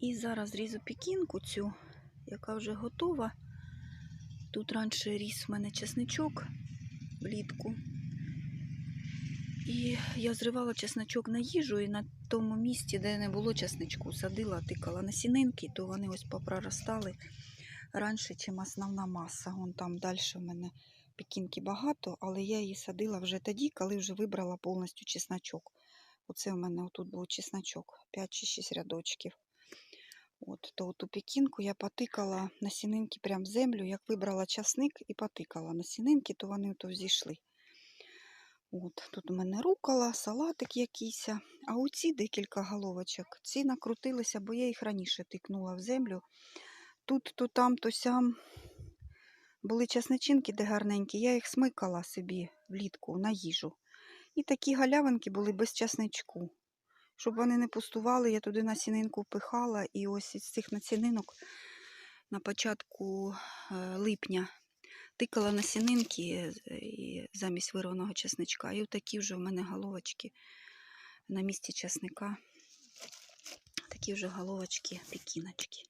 І зараз різу пікінку цю, яка вже готова. Тут раніше ріс в мене чесничок влітку. І я зривала чесночок на їжу і на тому місці, де не було чесничку, садила, тикала насінинки, то вони ось попроростали раніше, чим основна маса. Вон там далі в мене пекінки багато, але я її садила вже тоді, коли вже вибрала повністю чесночок. Оце у мене тут був чесночок, 5 чи 6 рядочків. От, то ту пекінку я потикала насінинки прямо в землю, як вибрала часник і потикала насінинки, то вони то зійшли. От, тут у мене рукола, салатик якийсь. А оці декілька головочок. Ці накрутилися, бо я їх раніше тикнула в землю. Тут, то там, то сям були часничинки, де гарненькі, я їх смикала собі влітку на їжу. І такі галявинки були без часничку. Щоб вони не пустували, я туди насінинку впихала, і ось із цих насінинок на початку е, липня тикала насінинки замість вирваного чесничка. І такі вже в мене головочки на місці чесника. Такі вже головочки, пекіночки.